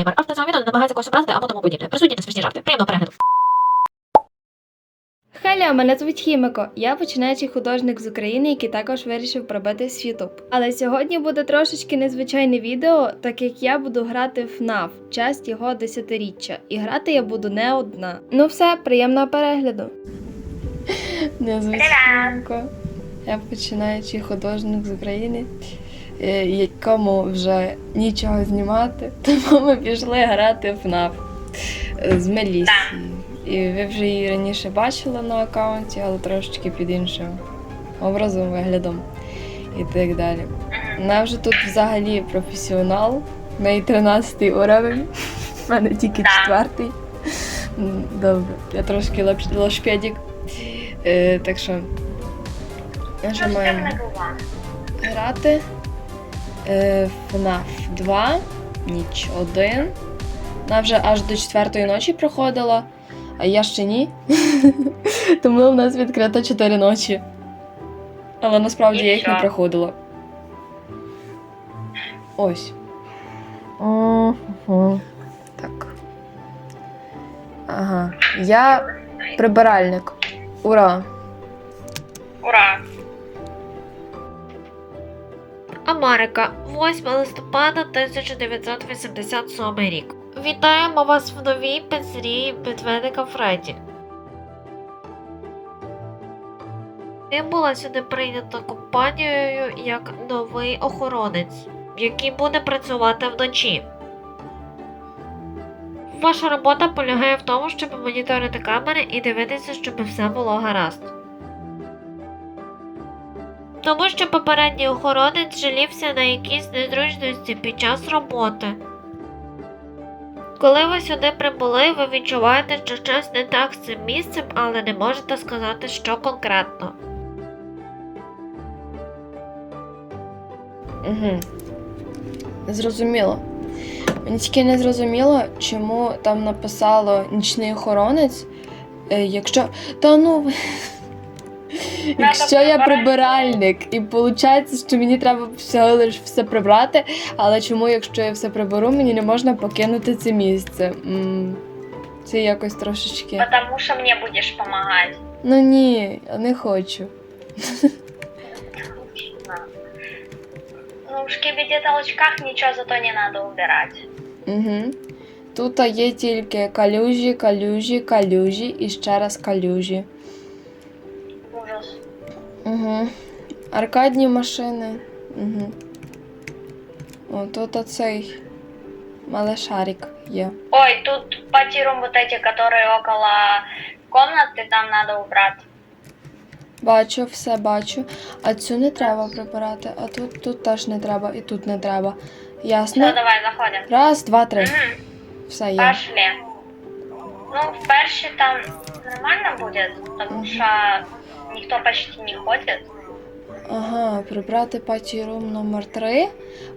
Дисклеймер. Автор цього відео не намагається когось образити або тому подібне. Присутні та смішні жарти. Приємного перегляду. Халя, мене звуть Хімико. Я починаючий художник з України, який також вирішив пробитись в YouTube. Але сьогодні буде трошечки незвичайне відео, так як я буду грати в FNAF, часть його десятиріччя. І грати я буду не одна. Ну все, приємного перегляду. Мене звуть Хімико. Я починаючий художник з України, якому вже нічого знімати, тому ми пішли грати в FNAF е, з Мелісією. І ви вже її раніше бачили на аккаунті, але трошечки під іншим образом, виглядом і так далі. Вона вже тут взагалі професіонал. В неї 13 уровень. У мене тільки Так. четвертий. М, Добре, я трошки лошпедік. Е, так що нажимаємо грати. Е, FNAF 2, ніч 1. Вона вже аж до четвертої ночі проходила, а я ще ні. Тому в нас відкрито 4 ночі. Але насправді я їх не проходила. Ось. Так. Ага. Я прибиральник. Ура! Ура! Америка, 8 листопада 1987 рік. Вітаємо вас в новій піцерії Медведика Фредді. Ти була сюди прийнята компанією як новий охоронець, який буде працювати вночі. Ваша робота полягає в тому, щоб моніторити камери і дивитися, щоб все було гаразд. Тому що попередній охоронець жалівся на якісь незручності під час роботи. Коли ви сюди прибули, ви відчуваєте, що щось не так з цим місцем, але не можете сказати, що конкретно. Угу. Зрозуміло. Мені тільки не зрозуміло, чому там написало нічний охоронець, е, якщо. Та ну. Якщо я прибиральник, і виходить, що мені треба всього лиш все прибрати, але чому, якщо я все приберу, мені не можна покинути це місце? М, Це якось трошечки. Потому что мне будешь помогать. Ну ні, я не хочу. Ну, в шкибиде толчках ничего зато не надо убирать. Угу. Тут є тільки калюжі, калюжі, калюжі і ще раз калюжі. Ужас. Угу. Аркадні машини. Угу. О, тут оцей малешарик є. Ой, тут потирум вот эти, которые около комнаты, там надо убрать. Бачу, все бачу. А цю не треба прибирати, а тут, тут теж не треба, і тут не треба. Все, Ясно? давай, заходим. Раз, два, три. Мгм, Все є. Пошли. Ну, в перші там нормально будет, потому что никто почти не ходит. Ага, прибрати паті рум номер 3.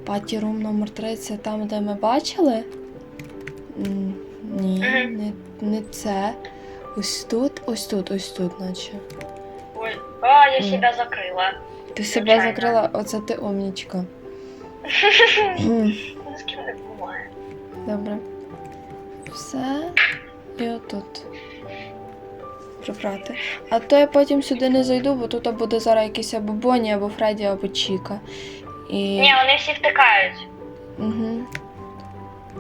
Паті рум номер 3 це там, де ми бачили? М, Ні, не, не це. Ось тут, ось тут, ось тут, наче. Ой, а, я Мгм. себя закрыла. Ти себе Звичайно. закрила, оце ти умнічка. М, Ну. Добре. Все. І отут. Прибрати. А то я потім сюди не зайду, бо тут буде зараз якийсь або Бонні, або Фредді, або Чіка. І... Ні, вони всі втикають. Угу.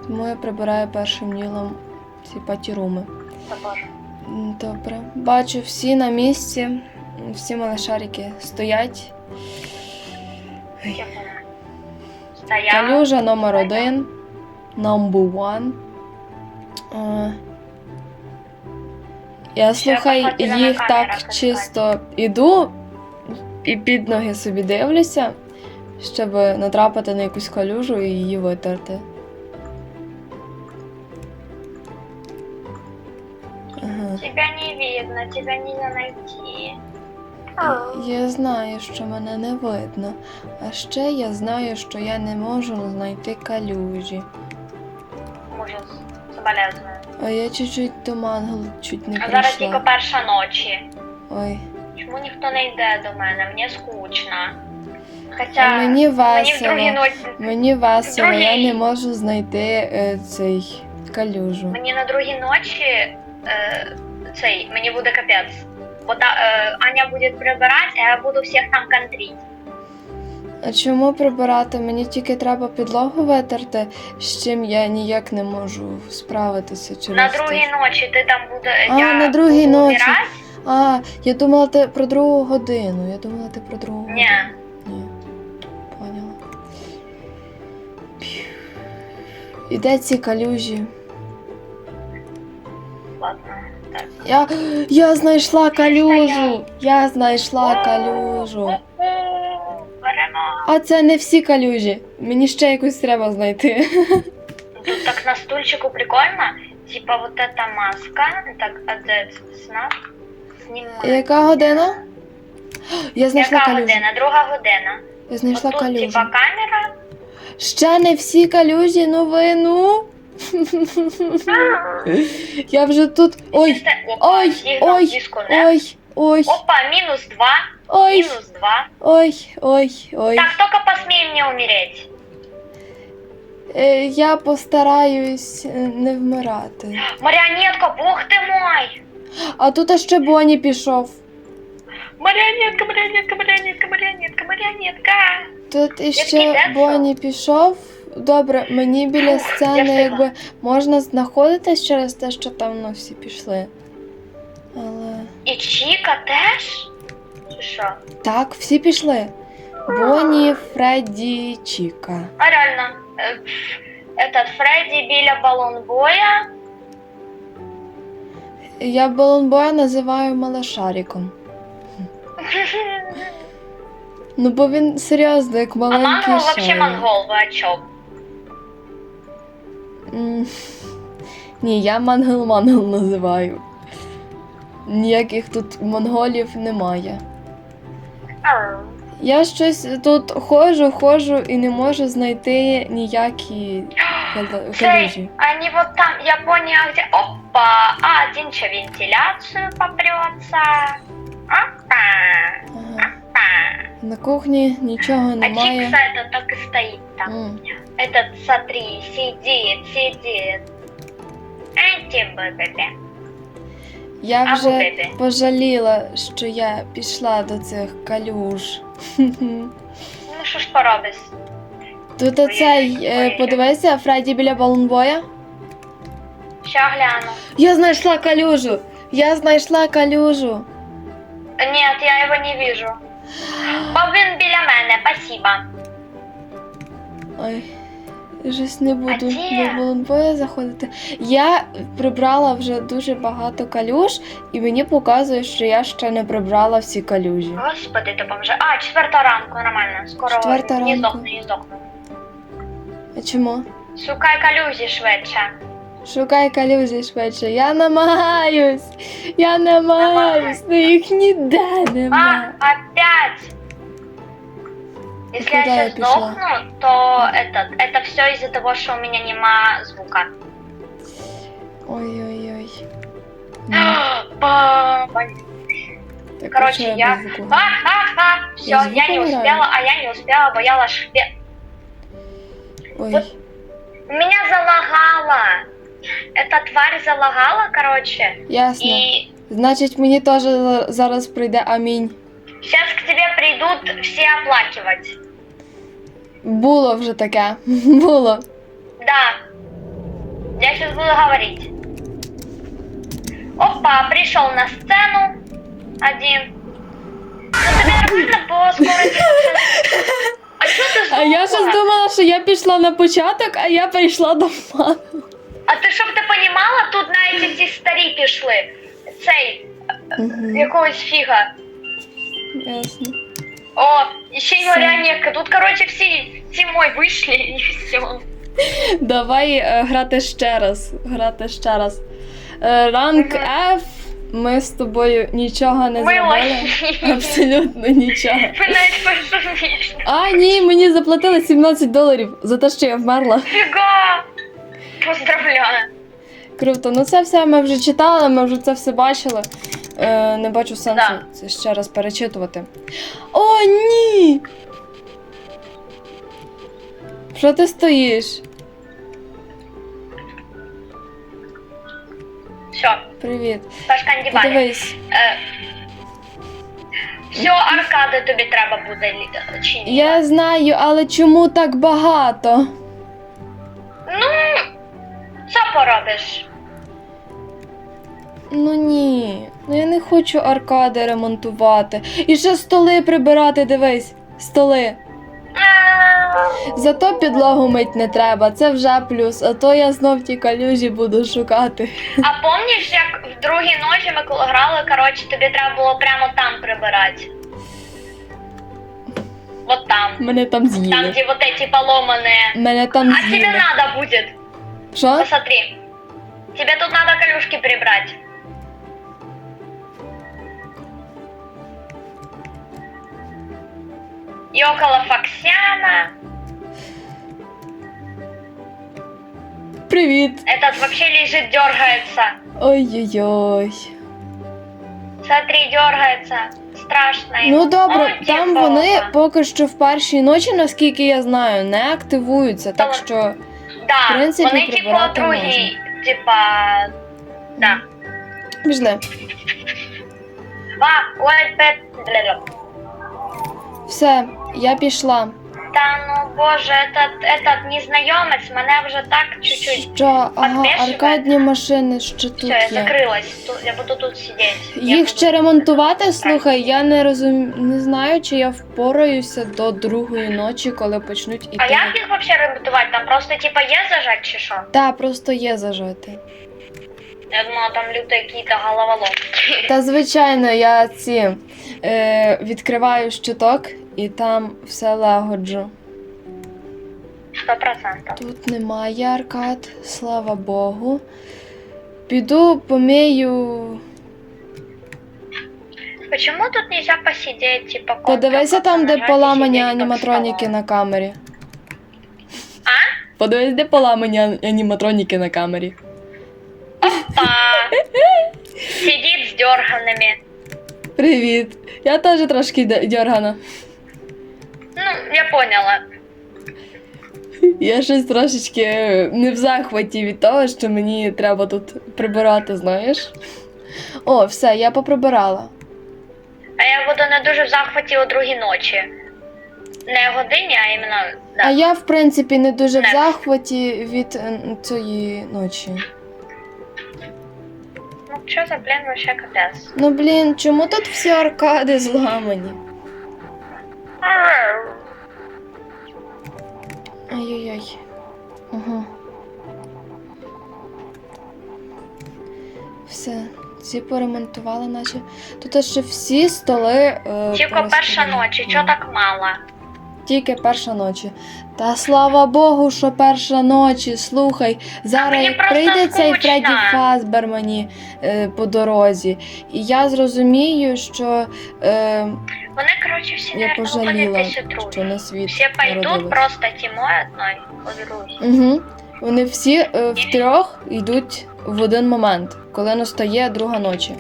Тому я прибираю першим ділом ці патіруми. Добре. Бачу, всі на місці, всі малишарики стоять. Калюжа номер один. Number one. Я слухай, тебе їх так чисто іду і під ноги собі дивлюся, щоб натрапити на якусь калюжу і її витерти. Ага. Тебя не видно, тебя нельзя найти. Я знаю, що мене не видно. А ще я знаю, що я не можу знайти калюжі. Ужас. Соболезную. А я чуть-чуть до мангл чуть не А зараз тільки перша ночі. Ой. Чому ніхто не йде до мене? Мені скучно. Хоча Мені мені в весело. другій ночі. Мені весело, я Другий. не можу знайти е, цей калюжу. Мені на другій ночі е, цей, мені буде капець. Бо та, е, Аня буде прибирати, а я буду всіх там контрити. А чому прибирати? Мені тільки треба підлогу витерти, з чим я ніяк не можу справитися через На другій що- ночі ти там буде. А, я на другій буду ночі. А, я думала ти про другу годину. Я думала ти про другу Ні. годину. Ні. Поняла. І де ці калюжі? Ладно. Так. Я, я знайшла калюжу! Я знайшла калюжу. А це не всі калюжі. Мені ще якусь треба знайти. Тут так на стульчику прикольно. Типа вот эта маска. Так, знак. Знімай. Яка година? Я знайшла Яка калюжу. година? Друга година. Я знайшла Отут, калюжу. типа камера. Ще не всі калюжі, ну ви ну. Я вже тут. Ой, Опа, ой, ой, дисконнект. ой, ой, Опа, минус два. ой, Минус два. ой, ой, ой. Так, только посмей мне умереть. Е, Я постараюсь е, не вмирати. Марионетка, бог ты мой. А тут ще Боні пішов. Марионетка, марионетка, марионетка, марионетка, марионетка. Тут іще кидаться? Боні пішов. Добре, мені біля я сцени встигла. якби можна знаходитись через те, що там ну, всі пішли. Але. И Чика теж? Чи що? Так, всі пішли. Боні, Фредді, Чіка. А реально, э, этот Фредди біля балонбоя. Я балонбоя називаю малашариком. Ну, бо він серйозно, як А маленький Мангол вообще шарик. монгол, вы о чем? М, Ні, я мангел-мангел називаю. Ніяких тут монголів немає. Я щось тут ходжу, ходжу і не можу знайти ніякі кал- калюжі. Цей, они вот там, я поняла, где... Опа, а один что, вентиляцию попрется. Опа, Ага. опа. На кухні нічого А немає. Чикса это так и стоит там. М. Этот, смотри, сидит, сидит. Эти бэбэ. Я вже бебі? пожаліла, що я пішла до цих калюж. Ну що ж поробиш? Тут оцей, е, подивися, Фредді біля балонбоя. Ща гляну. Я знайшла калюжу! Я знайшла калюжу. Нет, я его не вижу. Бо він біля мене, спасибо. Ой, щось не буду А де? до балонбоя заходити. Я прибрала вже дуже багато калюж, і мені показує, що я ще не прибрала всі калюжі. Господи, допоможи. А, четверта ранку, нормально. Скоро Четверта не здохну, не здохну. А чому? Шукай калюзі швидше. Шукай калюжі швидше. Я намагаюсь. Я намагаюсь, але їх ніде А, нема. опять! Если Куда я я сейчас пішла? сдохну, то это, это все из-за того, что у меня нема звука. Ой-ой-ой. Ба- Так, Короче, що я- без звуку? А, а, а, все, Я я, звука не играю? успела, а я не успела, бо я лошпе... Ой. Меня залагало. Эта тварь залагала, короче, Ясно. и Значить, мені теж за- зараз прийде амінь. сейчас к тебе придут все оплакивать. Було вже таке. Було. Да. Я сейчас буду говорить. Опа, пришел на сцену один. Ну тебе нормально, А что ты А я щось думала, що я пішла на початок, а я прийшла до мами. А ти щоб ти понімала, тут навіть ці старі пішли. Цей, Мгм, якогось фіга. Ясно. О, ще й маріонетка. Тут, короче, всі зимой вийшли і все. Давай е, грати ще раз. Грати ще раз. Е, ранг Мгм. F. Ми з тобою нічого не Ми зробили. лохи. Абсолютно нічого. Ви навіть пересумішно. А, ні, мені заплатили 17 доларів за те, що я вмерла. Фіга! Поздравляю. Круто. Ну це все ми вже читали, ми вже це все бачили. Е, не бачу сенсу Да. це ще раз перечитувати. О, ні! Що ти стоїш? Все, Привіт. Сашка, Андібалі. Подивись. Е, все, аркади тобі треба буде чи ні? Я знаю, але чому так багато? Ну, що поробиш? Ну ні, ну я не хочу аркади ремонтувати. І ще столи прибирати, дивись. Столи. Зато підлогу мить не треба, це вже плюс, а то я знов ті калюжі буду шукати. А помніш, як в другій ночі ми коли грали, коротше, тобі треба було прямо там прибирати. Вот там. Мене там Там, з'їли. где вот эти поломанные. Мене там А тебе з'їли. надо будет. Що? Посмотри. Тебе тут надо колюшки прибрать. И около Фоксяна. Привіт. Этот вообще лежит, дергается. Ой-ой-ой. Смотри, дергается. Страшно. Ну добре, О, там типа. вони поки що в першій ночі, наскільки я знаю, не активуються. Так Та- що Да, в принципі, вони типа прибирати другі, типа. Да. пішли. А, ой, пе... бля-бля. Все, я пішла. Та ну боже, этот, этот незнайомець мене вже так чуть-чуть. Що? Ага, аркадні машини ще тут Все, я є. закрилась. Тут, я буду тут сидіти. Я Їх ще ремонтувати, слухай, я не розум... не знаю, чи я впораюся до другої ночі, коли почнуть іти. А як їх вообще ремонтувати? Там просто типа є зажать чи що? Та, просто є зажати. Я думала, там люди якісь головоломки. Та звичайно, я ці е, відкриваю щиток і там все лагоджу. Сто процентів. Тут немає аркад, слава Богу. Піду помію. Почему тут нельзя посидеть, типа контр Подивися там, де поламані аніматроніки на камері. А? Подивись, де поламані ан- аніматроніки на камері. Па. Сидит с дерганными. Привіт. Я теж трошки д- дьоргана. Ну, я поняла. Я щось трошечки не в захваті від того, що мені треба тут прибирати, знаєш. О, все, я поприбирала. А я буду не дуже в захваті о другій ночі. Не годині, а іменно. Да. А я, в принципі, не дуже в захваті від е, цієї ночі. Ну, що за блін вообще капець? Ну блін, чому тут всі аркади зламані? Ай-яй-яй. Ага. Все, ці поремонтували, наче. Тут ще всі столи. Е, Тільки перша ночі, чого так мало? Тільки перша ночі. Та слава Богу, що перша ночі. Слухай, зараз як прийде цей. Фредді Фазбер мені е, по дорозі, і я зрозумію, що е, Вони, коротше, всі я пожаліла, що на світ Всі пойдуть просто тімою одною подруги. Угу. Вони всі е, втрьох йдуть в один момент, коли настає друга ночі.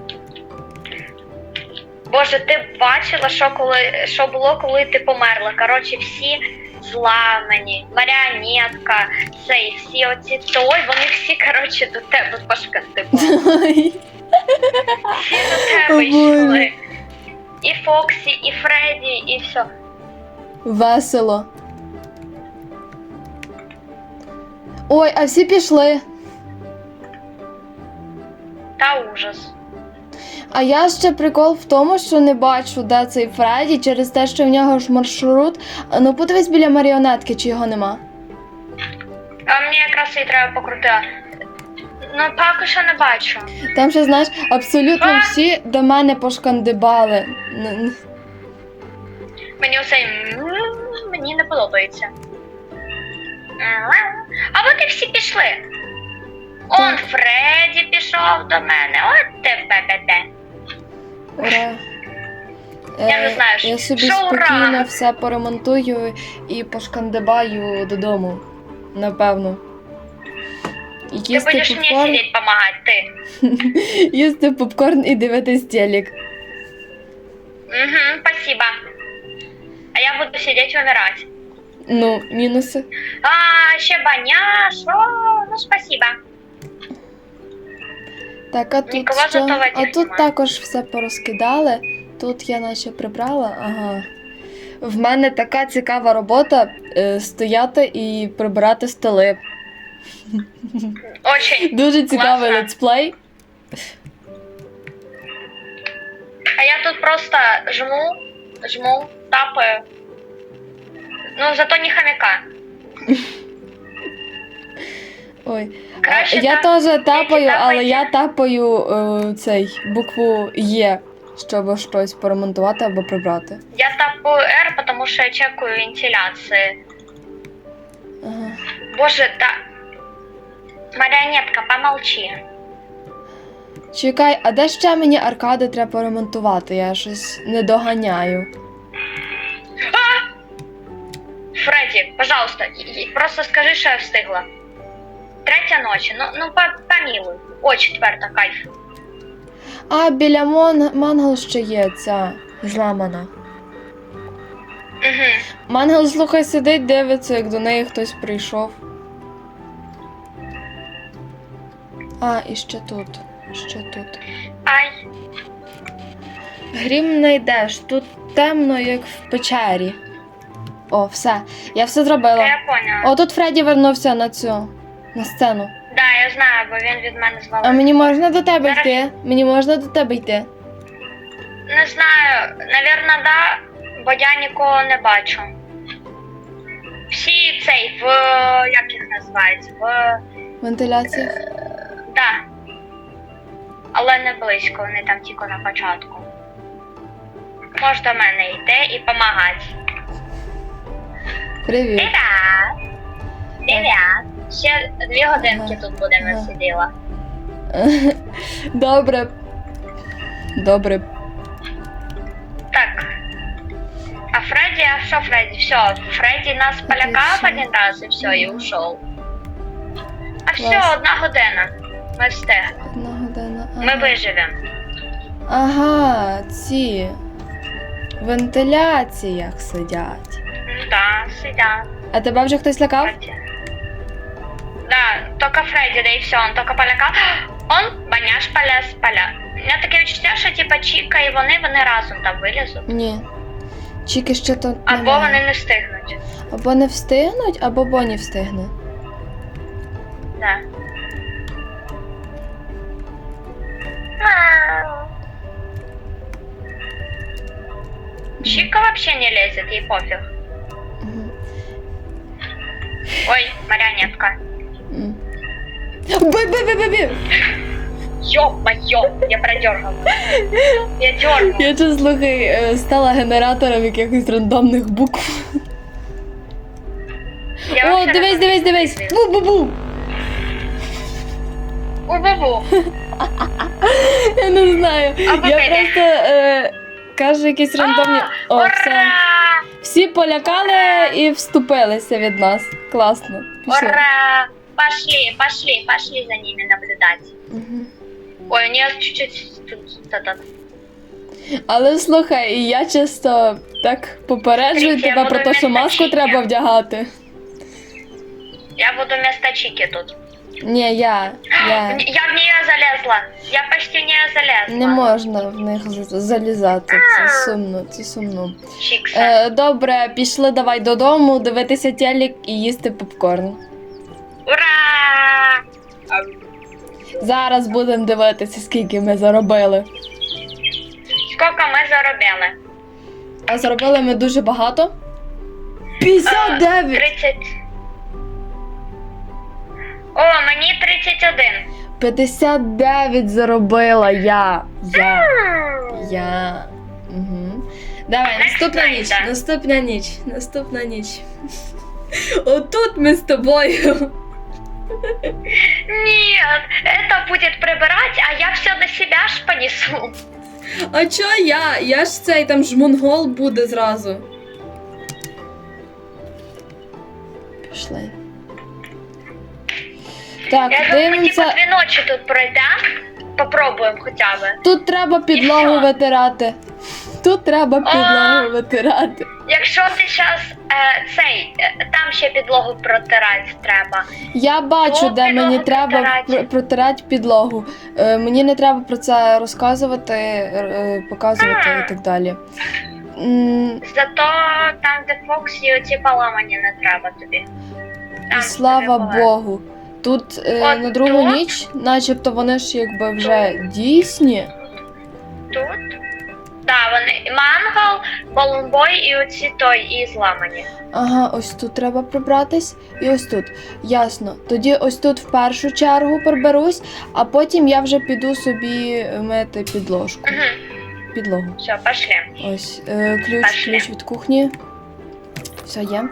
Боже, ти бачила, що коли що було, коли ти померла. Коротше, всі зламані, маріонетка, цей, всі оці той, вони всі, коротше, до тебе пошкандибали. Всі до тебе йшли. І Фоксі, і Фредді, і все. Весело. Ой, а всі пішли. Та ужас. А я ще прикол в тому, що не бачу, де цей Фредді, через те, що в нього ж маршрут. Ну подивись біля маріонетки, чи його нема. А мені якраз і треба покрутити. Ну, поки що не бачу. Там ще, знаєш, абсолютно А? всі до мене пошкандибали. Мені м, мені не подобається. А от і всі пішли. Он. Фредді пішов до мене. От тебе бе Ура. Я не Е, знаю, я собі що ура? спокійно все поремонтую і пошкандибаю додому, напевно. Ти будеш мені попкорн, сидіти допомагати, ти. їсти попкорн і дивитись телек. Угу, спасибо. А я буду сидіти вмирати. Ну, мінуси. А, ще баня, що? Ну, спасибо. Так, а тут Нікого що? А тут нема. також все порозкидали. Тут я наче прибрала. Ага. В мене така цікава робота е, стояти і прибирати столи. Очень. Дуже цікавий Класно. летсплей. А я тут просто жму, жму, тапаю. Ну, зато не хомяка. Ой. Краще я так. теж тапаю, але я тапаю е, цей букву Є, щоб щось поремонтувати або прибрати. Я тапаю R, потому что я чекаю вентиляции. Ага. Боже, да... Марионетка, помолчи. Чекай, а де ще мені аркади треба поремонтувати? Я щось не доганяю. Фредді, пожалуйста, і- і просто скажи, що я встигла. Третя ночі, ну, ну по- помилуй. О, четверта, кайф. А, біля мон... мангал ще є ця зламана. Угу. Мангал, слухай, сидить, дивиться, як до неї хтось прийшов. А, і ще тут. Ще тут. Ай, Грім не йдеш, тут темно, як в печері. О, все. Я все зробила. я поняла. О, тут Фредді вернувся на цю. На сцену. Да, я знаю, бо він від мене А мені можна до тебе Зараз. йти? Мені можна до тебе йти. Не знаю, навірно, да, бо я нікого не бачу. Всі цей, в як їх називають? В Вентиляція. да. Але не близько, вони там тільки на початку. Мож до мене йти і помагати. Привіт. Привіт! Привіт! Ще дві годинки тут будемо Ага. сиділа. Добре. Добре. Так. А Фредді, а що Фредді? Все, Фредді нас полякав один раз і все, і ушов. А все, Клас. одна година. Ми встигли. Одна година. Ми Ага. виживемо. Ага, ці. Вентиляціях сидять. Ну да, сидять. А тебе вже хтось лякав? Фредді. Да, только Фредді, да і все, он только полякав. Он баняш полез, поля. У мене таке відчуття, що типа Чіка і вони, вони разом там вилізуть. Ні. Чіки ще тут Або немає. вони не встигнуть. Або не встигнуть, або Бонні встигне. Да. Мяу. Чика вообще не лезет, ей пофиг. Ой, марионетка. Бий! Ё-моё, я продергала. Я дергала. Я тут, слухай, е, стала генератором якихось рандомних букв. Я О, дивись, дивись, дивись! Бу-бу-бу! У-бу-бу. Я не знаю. А Я просто е, кажу якісь рандомні. О, все. Всі полякали і вступилися від нас. Класно. Пішли. Ура! Пошли, пошли, пошли за ними наблюдать. Мгм. Ой, у нее чуть-чуть тут этот. Але слухай, я часто так попереджую я тебе про буду те, що вместо маску Чіки. треба вдягати. Я буду вместо Чики тут. Ні, я. Я. Я в нее залезла. Я почти в нее залезла. Не можна в них з- залізати. Це сумно, це сумно. Чикса. Е, добре, пішли давай додому, дивитися телек і їсти попкорн. Ура! Зараз будемо дивитися, скільки ми заробили. Сколько ми заробили? А заробили ми дуже багато. Е, 59! 30. О, мені 31. 59 заробила я. Я. Я. Угу. Давай, Next наступна night, ніч. да. Наступна ніч. Наступна ніч. Отут ми з тобою. Нет, это будет прибирать, а я все на себя ж понесу. А чо я? Я ж цей там ж монгол буде зразу. Пішли. Так, Я думаю, дивимося. типа две ночи тут пройдем. Попробуем хотя бы. Тут треба підлогу що? витирати. тут треба підлогу витирати. Якщо ти зараз е, цей, е, там ще підлогу протирати треба. Я бачу, де підлогу мені треба протирати. пр- протирати підлогу. Е, мені не треба про це розказувати, е, показувати А. і так далі. М, Зато там, де Фоксі, оці поламані не треба тобі. Там І слава тобі Богу. Тут е, От на другу тут? ніч, начебто вони ж якби вже дійсні. Тут? Так, вони мангал, балунбой і оці той і зламані. Ага, ось тут треба прибратись, і ось тут. Ясно. Тоді ось тут в першу чергу приберусь, а потім я вже піду собі мити підложку. Угу. Підлогу. Все, пошли. Ось е, ключ, Пошли. ключ від кухні. Все є.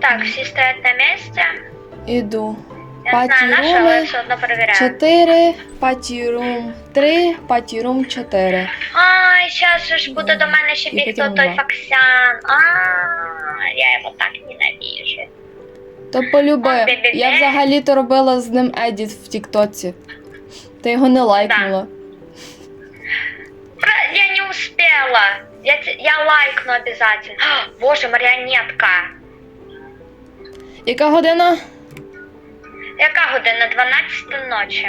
Так, всі стоять на місці. Іду. Я Паті знаю, наше, руми. але все одно перевіряю. Чотири, патірум три, патірум чотири. Ай, зараз ж буде до мене ще бігти той два. Фоксян. А, я його так ненавижу. То полюби. Я взагалі-то робила з ним едіт в Тіктоці. Ти його не лайкнула. Я не успела. Я, я лайкну обязательно. Боже, маріонетка. Яка година? Яка година? 12 ночі.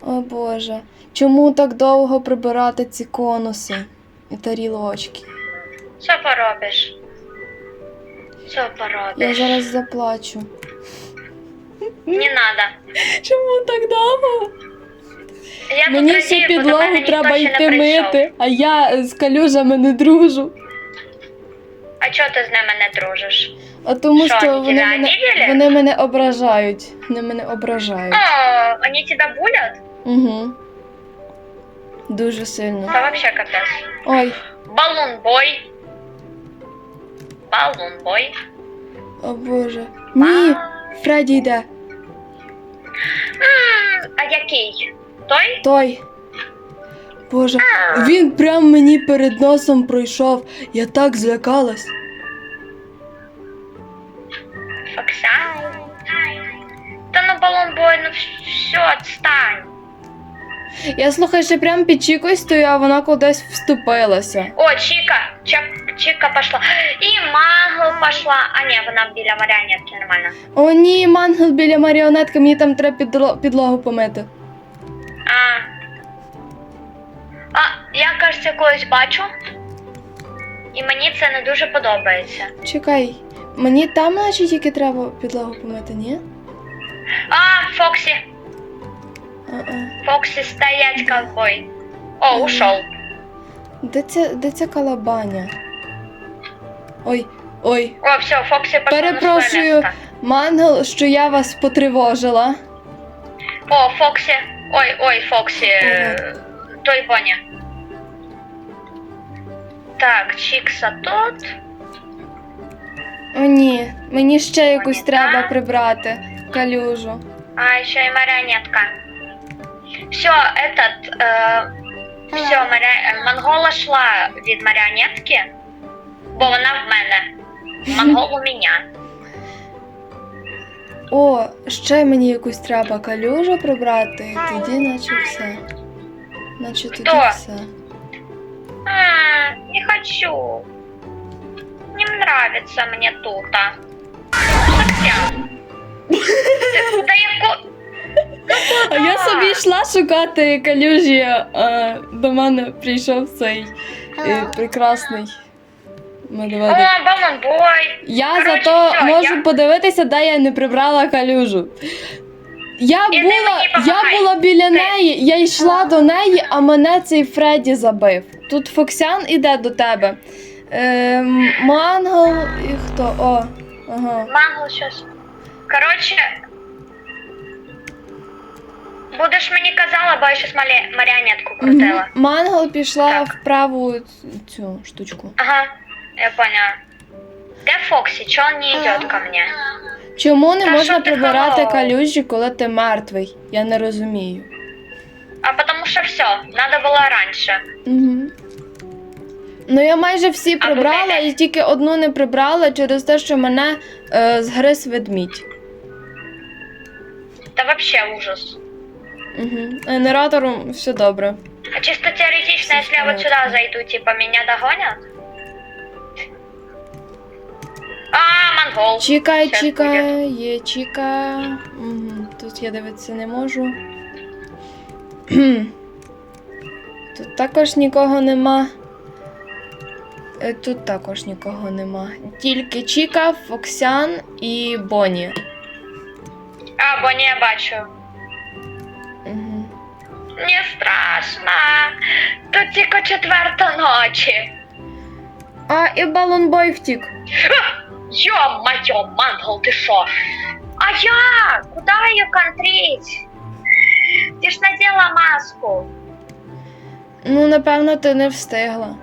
О Боже. Чому так довго прибирати ці конуси і тарілочки? Що поробиш? Що поробиш? Я зараз заплачу. Не надо. Чому так довго? Я Мені бо до мене підлогу ніхто треба не йти прийшов. мити, а я з калюжами не дружу. А чого ти з ними не дружиш? А тому Що, що вони вони мене, вони мене ображають. Вони мене ображають. О, они тебя булят? Угу. Дуже сильно. Это вообще капец. Ой, Балунбой. Балунбой. о Боже. Ні, Фредді йде. М, А який? Той? Той. Боже, він прям мені перед носом пройшов. Я так злякалась. Фоксян? Та ну балунбой, ну все, отстань. Я слухай, ще прям під чікою стою, а вона кудись вступилася. О, Чика, Чак, Чика пошла. И Магл пошла. А не, вона біля маріонетки нормально. О, ні, мангел біля маріонетки, мені там треба підло- підлогу помити. А. А, я, кажеться, когось бачу. І мені це не дуже подобається. Чекай, мені там наче тільки треба підлогу помити, ні? А, Фоксі. А-а. Фоксі стоять ковбой. О, ушел. Де ця, де ця калабаня? Ой, ой, О, все, Фоксі пошла на своє Перепрошую. місце. мангел, що я вас потривожила. О, Фоксі. Ой, ой, Фоксі. е, Той Боня. Так, Чікса тут. О, ні, мені ще якусь треба прибрати. Калюжу. А, еще и марионетка. Все, этот... Э, все, маря... Монгола шла від маріонетки, бо вона в мене. Монгол у мене. О, ще мені якусь треба калюжу прибрати, і тоді наче все. Наче тоді Хто? все. А, не хочу. Не нравится мне тут. а. Да яко... А я собі йшла шукати калюжі, а до мене прийшов цей е, прекрасний О, медведик. Я коротше, зато можу я- подивитися, де я не прибрала калюжу. Я Іди була, мені я була біля неї, я йшла до неї, а мене цей Фредді забив. Тут Фоксян іде до тебе. Е, Мангл і хто? О, ага. Мангл щось. Короче. Будеш мені казала, бо я щось марі... маріонетку крутила. Мгм. Мангл пішла Так. в праву цю штучку. Ага, я поняла. Де Фоксі? Чого він не йде ко мне? Чому не Та можна що ти прибирати хавала? калюжі, коли ти мертвий? Я не розумію. А потому що все, надо було раніше. Угу. Ну, я майже всі прибрала і тільки одну не прибрала через те, що мене е, згриз ведмідь. Та вообще ужас. Угу. Генератором все добре. А чисто теоретично, если я вот сюда зайду, типа, меня догонят? А, монгол. Чекай, Щас чекай, є чіка. Угу. Тут я дивитися не можу. Тут також нікого нема. Е, Тут також нікого нема. Тільки Чіка, Фоксян і Бонні. А, бо не я бачу. Угу. Не страшно. Тут тільки четверта ночі. А, і Балонбой втік. Ё-моё, мангол, ты шо? А я? Куда ее контрить? Ты ж надела маску. Ну, напевно, ти не встигла.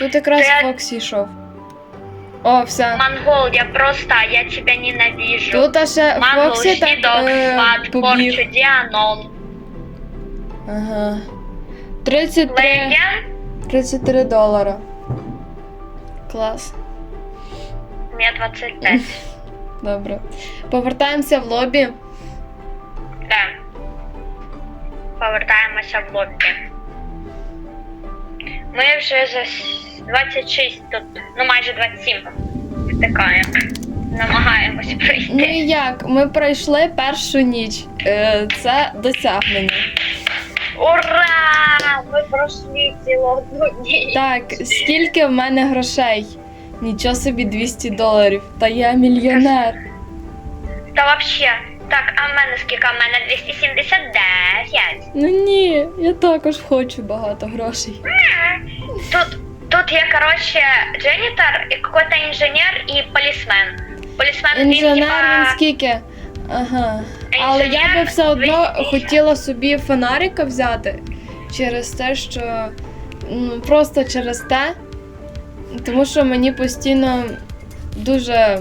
Тут якраз Та я- Фоксі йшов. О, все. Монгол, я просто, я тебя ненавижу. Тут аж Монгол, Фоксі так снидок, е, спад, побіг. порчу, дианон. Ага. 33, Леген? 33 долара. Клас. Мне 25. Добре. Повертаємося в лобі. Да. Повертаємося в лобі. Ми вже за с- 26 тут, ну майже 27 втикаємо. Намагаємось Ну пройти. і як? Ми пройшли першу ніч. Е, це досягнення. Ура! Ми пройшли цілу одну ніч. Так, скільки в мене грошей? Нічого собі 200 доларів. Та я мільйонер. Та вообще, так, а в мене скільки? В мене 279. Ну ні, я також хочу багато грошей. Тут, тут є, короче, дженітор, і какой-то інженер і полісмен. Полісмен він, Інженер він типа, скільки? Ага. Але я би все одно 250. хотіла собі фонарика взяти через те, що ну, просто через те, тому що мені постійно дуже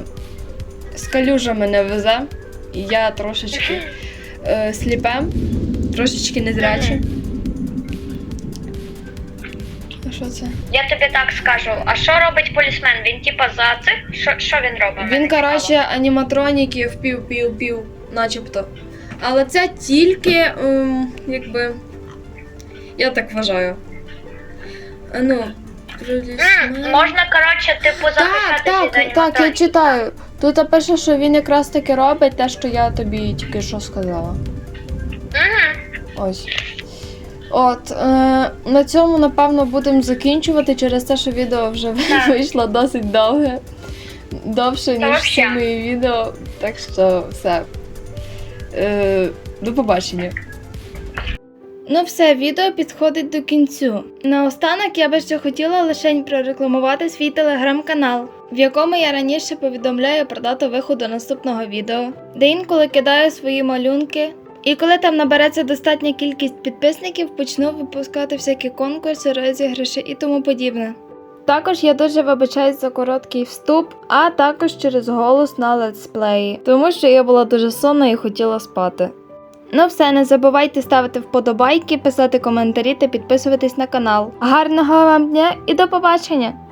скалюжа мене везе, і я трошечки е, сліпе, трошечки незряче. Що це? Я тобі так скажу. А що робить полісмен? Він типа за цих? Що, що він робить? Він, коротше, аніматроніків пів-пів-пів, начебто. Але це тільки, ем, якби. Я так вважаю. Ну. М, полісмен. можна, коротше, типу, Так, захищатися так, від так, я аніматронів. читаю. Тут пише, що він якраз таки робить те, що я тобі тільки що сказала. Мгм. Ось. От, е, на цьому, напевно, будемо закінчувати через те, що відео вже Так. вийшло досить довге. Довше, ніж всі мої відео. Так що все. Е, до побачення. Ну все, відео підходить до кінцю. Наостанок я би ще хотіла лише прорекламувати свій телеграм-канал, в якому я раніше повідомляю про дату виходу наступного відео, де інколи кидаю свої малюнки. І коли там набереться достатня кількість підписників, почну випускати всякі конкурси, розіграші і тому подібне. Також я дуже вибачаюсь за короткий вступ, а також через голос на летсплеї, тому що я була дуже сонна і хотіла спати. Ну все, не забувайте ставити вподобайки, писати коментарі та підписуватись на канал. Гарного вам дня і до побачення!